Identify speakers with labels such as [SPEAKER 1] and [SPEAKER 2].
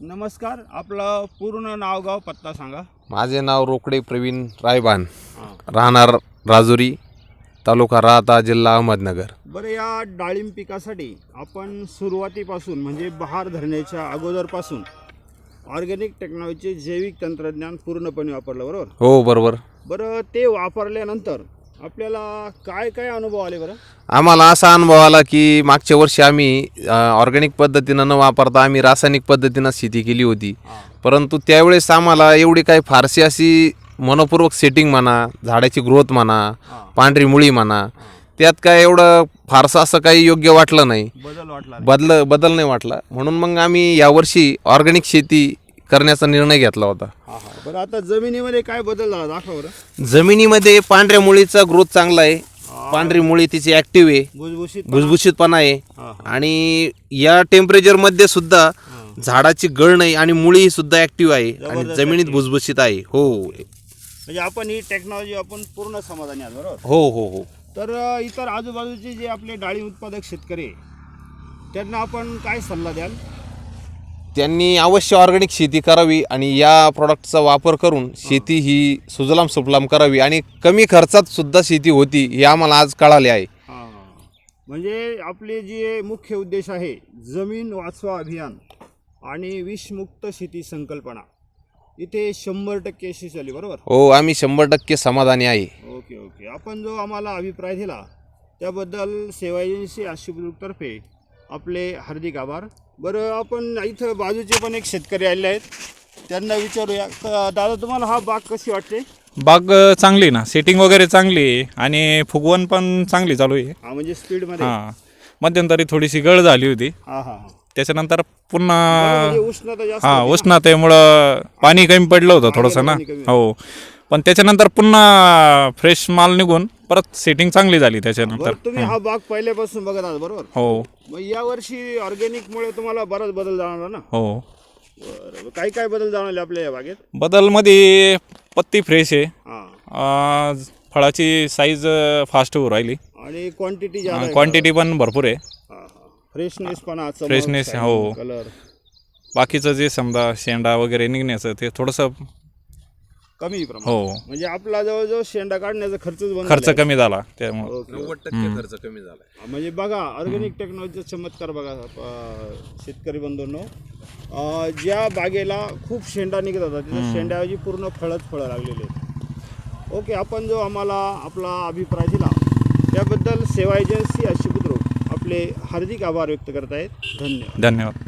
[SPEAKER 1] नमस्कार आपलं पूर्ण नाव गाव पत्ता सांगा.
[SPEAKER 2] माझे नाव रोकडे प्रवीण रायबान. राहणार राजुरी तालुका राहता जिल्हा अहमदनगर.
[SPEAKER 1] बरं या डाळिंब पिकासाठी आपण सुरुवातीपासून म्हणजे बहार धरण्याच्या अगोदरपासून ऑर्गॅनिक टेक्नॉलॉजीचे जैविक तंत्रज्ञान पूर्णपणे वापरलं बरोबर?
[SPEAKER 2] हो बरोबर.
[SPEAKER 1] बरं ते वापरल्यानंतर आपल्याला काय काय अनुभव आले बरं?
[SPEAKER 2] आम्हाला असा अनुभव आला की मागच्या वर्षी आम्ही ऑर्गॅनिक पद्धतीनं न वापरता आम्ही रासायनिक पद्धतीनं शेती केली होती. परंतु त्यावेळेस आम्हाला एवढी काही फारशी अशी मनपूर्वक सेटिंग म्हणा झाडाची ग्रोथ म्हणा पांढरी मुळी म्हणा त्यात काय एवढं फारसं असं काही योग्य वाटलं नाही.
[SPEAKER 1] बदल वाटला
[SPEAKER 2] बदल बदल नाही वाटला. म्हणून मग आम्ही यावर्षी ऑर्गॅनिक शेती करण्याचा निर्णय घेतला होता.
[SPEAKER 1] हा हा. बरं आता जमिनीमध्ये काय बदल झाला? दाखवा बरं.
[SPEAKER 2] जमिनीमध्ये पांढऱ्या मुळीचा ग्रोथ चांगला आहे. पांढरी मुळी तिची ऍक्टिव्ह आहे.
[SPEAKER 1] भुसभुशीत
[SPEAKER 2] भुसभुशीतपणा आहे.
[SPEAKER 1] हा,
[SPEAKER 2] आणि या टेम्परेचरमध्ये सुद्धा झाडाची गळ नाही आणि मुळी सुद्धा ऍक्टिव्ह आहे. आणि
[SPEAKER 1] जबरदस्त
[SPEAKER 2] जमिनीत. भुसभुशीत आहे. हो
[SPEAKER 1] म्हणजे आपण ही टेक्नॉलॉजी आपण पूर्ण समाधानी आहोत बरोबर?
[SPEAKER 2] हो हो हो.
[SPEAKER 1] तर अ, इतर आजूबाजूचे जे आपले डाळी उत्पादक शेतकरी आहे, त्यांना आपण काय सल्ला द्याल?
[SPEAKER 2] त्यांनी अवश्य ऑर्गॅनिक शेती करावी आणि या प्रॉडक्टचा वापर करून शेती ही सुजलाम सुफलाम करावी आणि कमी खर्चात सुद्धा शेती होती हे आम्हाला आज कळाले आहे.
[SPEAKER 1] म्हणजे आपले जे मुख्य उद्देश आहे जमीन वाचवा अभियान आणि विषमुक्त शेती संकल्पना. इथे शंभर टक्के यशस्वी झाली बरोबर?
[SPEAKER 2] हो आम्ही शंभर टक्के समाधानी आहे.
[SPEAKER 1] Okay okay. आपण जो आम्हाला अभिप्राय दिला त्याबद्दल सेवा एजन्सी आशिबुद्रुकतर्फे आपले हार्दिक आभार. बरं आपण इथं बाजूचे पण एक शेतकरी आलेले आहेत. त्यांना विचारूया. क- दादा तुम्हाला हा बाग कशी वाटते?
[SPEAKER 3] बाग अ, चांगली ना. सेटिंग वगैरे चांगली आहे आणि फुगवण पण चांगली चालू आहे.
[SPEAKER 1] हा म्हणजे स्पीडमध्ये?
[SPEAKER 3] हां. मध्यंतरी थोडीशी गळ झाली होती.
[SPEAKER 1] हा हा हा.
[SPEAKER 3] त्याच्यानंतर पुन्हा
[SPEAKER 1] म्हणजे उष्णता जास्त
[SPEAKER 3] हां? उष्णतेमुळं पाणी कमी पडलं होतं थोडंसं ना.
[SPEAKER 1] पाणी कमी
[SPEAKER 3] हो. पण त्याच्यानंतर पुन्हा फ्रेश माल निघून परत सेटिंग चांगली झाली त्याच्यानंतर.
[SPEAKER 1] बरं तुम्ही हा बाग पहिल्यापासून बघत आहात बरोबर?
[SPEAKER 3] हो.
[SPEAKER 1] मग या वर्षी ऑर्गॅनिक मुळे तुम्हाला बराच बदल जाणवला ना?
[SPEAKER 3] हो.
[SPEAKER 1] बरं काय काय बदल जाणवले आपल्या या बागेत?
[SPEAKER 3] बदलमध्ये पत्ती फ्रेश आहे.
[SPEAKER 1] हा.
[SPEAKER 3] अ, फळाची साईज फास्ट होऊ राहिली.
[SPEAKER 1] आणि क्वांटिटी जास्त
[SPEAKER 3] क्वांटिटी पण भरपूर आहे.
[SPEAKER 1] फ्रेशनेस पण
[SPEAKER 3] Freshness, हो.
[SPEAKER 1] कलर
[SPEAKER 3] बाकीचं जे समजा शेंडा वगैरे निघण्याचं ते थोडंसं
[SPEAKER 1] कमी प्रमाण
[SPEAKER 3] हो.
[SPEAKER 1] म्हणजे आपला जवळजवळ शेंडा काढण्याचा खर्चच बंद
[SPEAKER 3] खर्च
[SPEAKER 1] झालाय.
[SPEAKER 3] कमी झाला त्यामुळे.
[SPEAKER 1] Okay, okay.
[SPEAKER 2] टक्के खर्च कमी झाला.
[SPEAKER 1] म्हणजे बघा ऑर्गॅनिक टेक्नॉलॉजीचा चमत्कार बघा अं, शेतकरी बंधूंनो. अं, ज्या बागेला खूप शेंडा निघत होता तिथं शेंड्याऐवजी पूर्ण फळच फळं लागलेली आहेत. ओके आपण जो आम्हाला आपला अभिप्राय दिला त्याबद्दल सेवा एजन्सी अशी बुद्रुक आपले हार्दिक आभार व्यक्त करत आहेत धन्यवाद.
[SPEAKER 3] धन्यवाद.